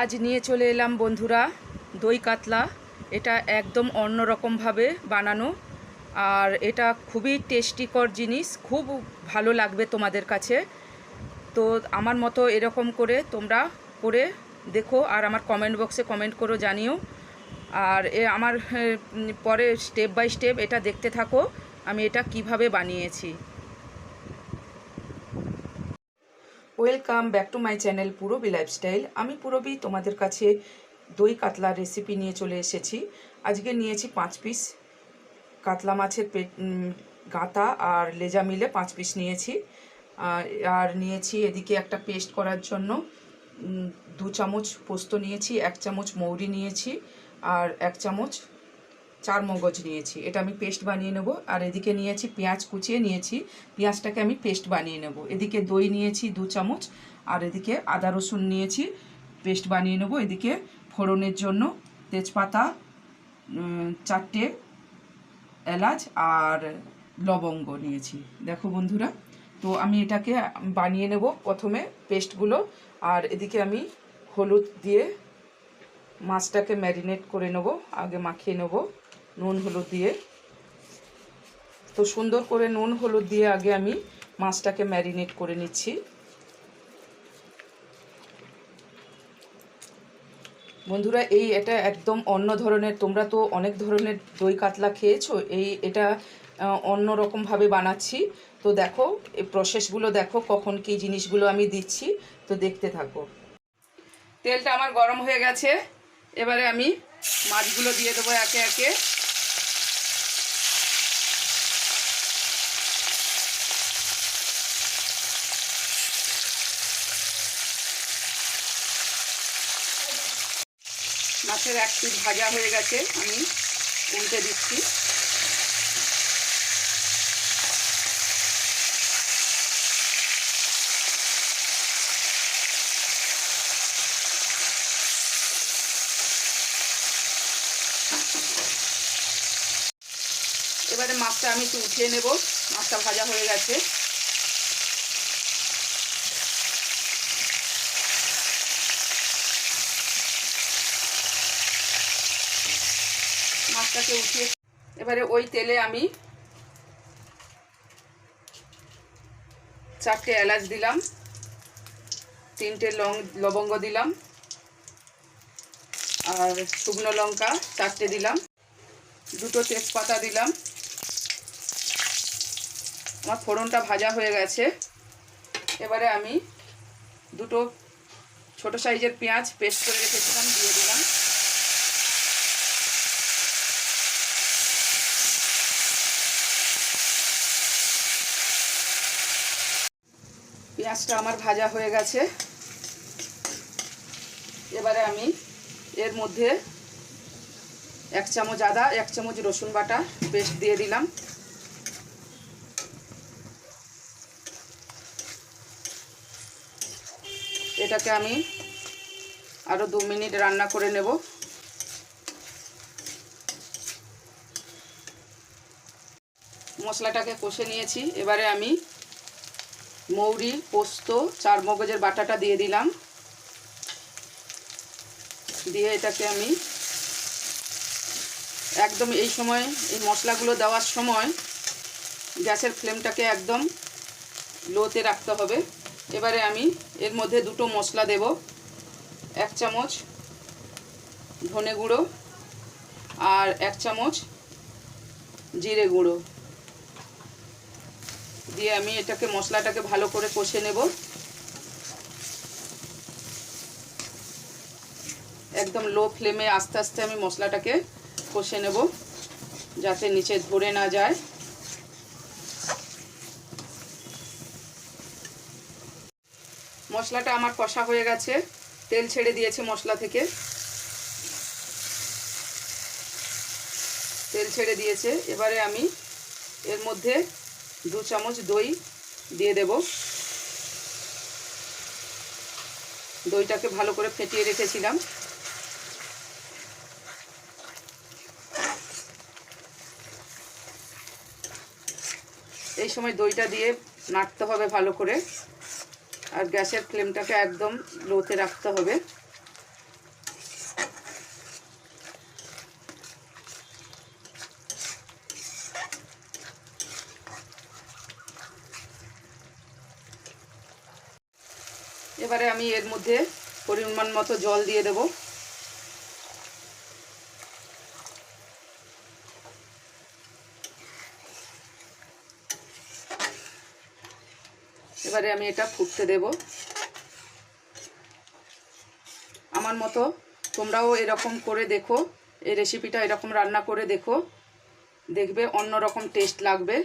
আজ নিয়ে চলে এলাম বন্ধুরা দই কাতলা। এটা একদম অন্যরকমভাবে বানানো। আর এটা খুবই টেস্টিকর জিনিস, খুব ভালো লাগবে তোমাদের কাছে। তো আমার মতো এরকম করে তোমরা করে দেখো আর আমার কমেন্ট বক্সে কমেন্ট করো জানিও। আর এ আমার পরে স্টেপ বাই স্টেপ এটা দেখতে থাকো, আমি এটা কীভাবে বানিয়েছি। Welcome back to my channel Purbi lifestyle. আমি পুরবি, তোমাদের কাছে দই কাতলার রেসিপি নিয়ে চলে এসেছি। আজকে নিয়েছি পাঁচ পিস কাতলা মাছের পেট গাঁতা আর লেজা মিলে পাঁচ পিস নিয়েছি। আর নিয়েছি এদিকে একটা পেস্ট করার জন্য দু চামচ পোস্ত নিয়েছি, এক চামচ মৌরি নিয়েছি, আর এক চামচ চার মগজ নিয়েছি। এটা আমি পেস্ট বানিয়ে নেব। আর এদিকে নিয়েছি পেঁয়াজ কুচিয়ে নিয়েছি। পেঁয়াজটাকে আমি পেস্ট বানিয়ে নেব। এদিকে দই নিয়েছি দু চামচ। আর এদিকে আদা রসুন নিয়েছি, পেস্ট বানিয়ে নেব। এদিকে ফোড়নের জন্য তেজপাতা চারটে এলাচ আর লবঙ্গ নিয়েছি। দেখো বন্ধুরা, তো আমি এটাকে বানিয়ে নেব প্রথমে পেস্টগুলো। আর এদিকে আমি হলুদ দিয়ে মাছটাকে ম্যারিনেট করে নেব। আগে মাখিয়ে নেব। নুন হলুদ দিয়ে। তো সুন্দর করে নুন হলুদ দিয়ে আগে আমি মাছটাকে ম্যারিনেট করে নিচ্ছি। বন্ধুরা, এই এটা একদম অন্য ধরনের, তোমরা তো অনেক ধরনের দই কাতলা খেয়েছো, এই এটা অন্য রকমভাবে বানাচ্ছি। তো দেখো, এই প্রসেসগুলো দেখো কখন কী জিনিসগুলো আমি দিচ্ছি, তো দেখতে থাকো। তেলটা আমার গরম হয়ে গেছে, এবারে আমি মাছগুলো দিয়ে দেবো একে একে। মাছের এক পিস ভাজা হয়ে গেছে, আমি উল্টে দিচ্ছি। এবারে মাছটা আমি একটু উঠিয়ে নেব, মাছটা ভাজা হয়ে গেছে। মাছটাকে উঠিয়ে এবারে ওই তেলে আমি চারটে এলাচ দিলাম, তিনটে লং, লবঙ্গ দিলাম, আর শুকনো লঙ্কা চারটে দিলাম, দুটো তেজপাতা দিলাম। আমার ফোড়নটা ভাজা হয়ে গেছে। এবারে আমি দুটো ছোট সাইজের পেঁয়াজ পেস্ট করে রেখেছিলাম, দিয়ে দিলাম। পেঁয়াজটা আমার ভাজা হয়ে গেছে। এবারে আমি এর মধ্যে এক চামচ আদা, এক চামচ রসুন বাটা পেস্ট দিয়ে দিলাম। এটাকে আমি আরও দু মিনিট রান্না করে নেব। মশলাটাকে কষে নিয়েছি। এবারে আমি মৌরি, পোস্ত, চার মগজের বাটাটা দিয়ে দিলাম। দিয়ে এটাকে আমি একদম এই সময়, এই মশলাগুলো দেওয়ার সময় গ্যাসের ফ্লেমটাকে একদম লোতে রাখতে হবে। এবারে আমি এর মধ্যে দুটো মশলা দেব। এক চামচ ধনে গুঁড়ো আর এক চামচ জিরে গুঁড়ো। দিয়ে আমি এটাকে, মশলাটাকে ভালো করে কষে নেব। একদম লো ফ্লেমে আস্তে আস্তে আমি মশলাটাকে কষে নেব, যাতে নিচে ধরে না যায়। মশলাটা আমার কষা হয়ে গেছে, তেল ছেড়ে দিয়েছে মশলা থেকে। তেল ছেড়ে দিয়েছে, এবারে আমি এর মধ্যে দু চামচ দই দিয়ে দেব। দইটাকে ভালো করে ফেটিয়ে রেখেছিলাম। এই সময় দইটা দিয়ে নাড়তে হবে ভালো করে। আর গ্যাসের ফ্লেমটাকে একদম লোতে রাখতে হবে। এবারে আমি এর মধ্যে পরিমাণ মতো জল দিয়ে দেব। এবারে আমি এটা ফুটতে দেব। আমার মতো তোমরাও এরকম করে দেখো, এই রেসিপিটা এরকম রান্না করে দেখো। দেখবে অন্য রকম টেস্ট লাগবে।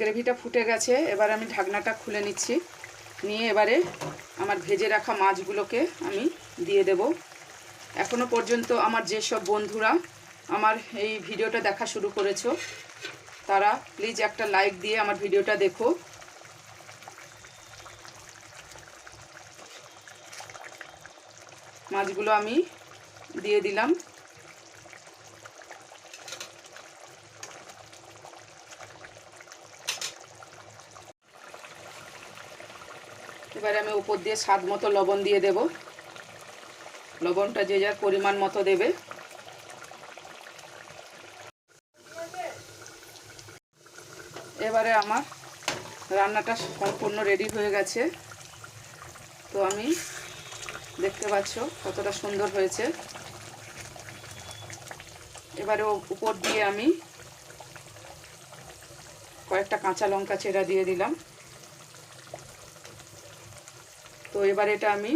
গ্রেভিটা ফুটে গেছে, এবার আমি ঢাকনাটা খুলে নিচ্ছি। নিয়ে এবারে আমার ভেজে রাখা মাছগুলোকে আমি দিয়ে দেব। এখনও পর্যন্ত আমার যেসব বন্ধুরা আমার এই ভিডিওটা দেখা শুরু করেছ, তারা প্লিজ একটা লাইক দিয়ে আমার ভিডিওটা দেখো। মাছগুলো আমি দিয়ে দিলাম। এবারে আমি উপর দিয়ে স্বাদ মতো লবণ দিয়ে দেব। লবণটা যে যার পরিমাণ মতো দেবে। এবারে আমার রান্নাটা সম্পূর্ণ রেডি হয়ে গেছে। তো আমি দেখতে পাচ্ছ কতটা সুন্দর হয়েছে। এবারে উপর দিয়ে আমি কয়েকটা কাঁচা লঙ্কা চেরা দিয়ে দিলাম। তো এবার এটা আমি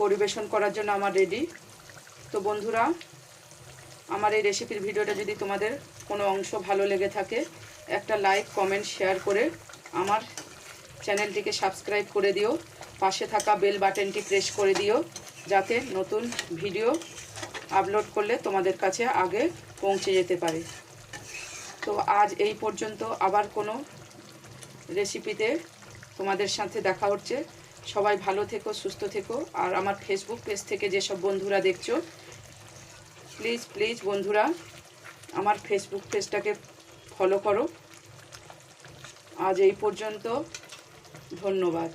পরিবেশন করার জন্য আমার রেডি তো বন্ধুরা, আমার এই রেসিপির ভিডিওটা যদি তোমাদের কোনো অংশ ভালো লেগে থাকে, একটা লাইক কমেন্ট শেয়ার করে আমার চ্যানেলটিকে সাবস্ক্রাইব করে দিও। পাশে থাকা বেল বাটনটি প্রেস করে দিও, যাতে নতুন ভিডিও আপলোড করলে তোমাদের কাছে আগে পৌঁছে যেতে পারে। তো আজ এই পর্যন্ত আবার কোনো রেসিপিতে তোমাদের সাথে দেখা হচ্ছে। সবাই ভালো থেকো, সুস্থ থেকো। আর আমার ফেসবুক পেজ থেকে যেসব বন্ধুরা দেখছ প্লিজ প্লিজ বন্ধুরা, আমার ফেসবুক পেজটাকে ফলো করো। আজ এই পর্যন্ত, ধন্যবাদ।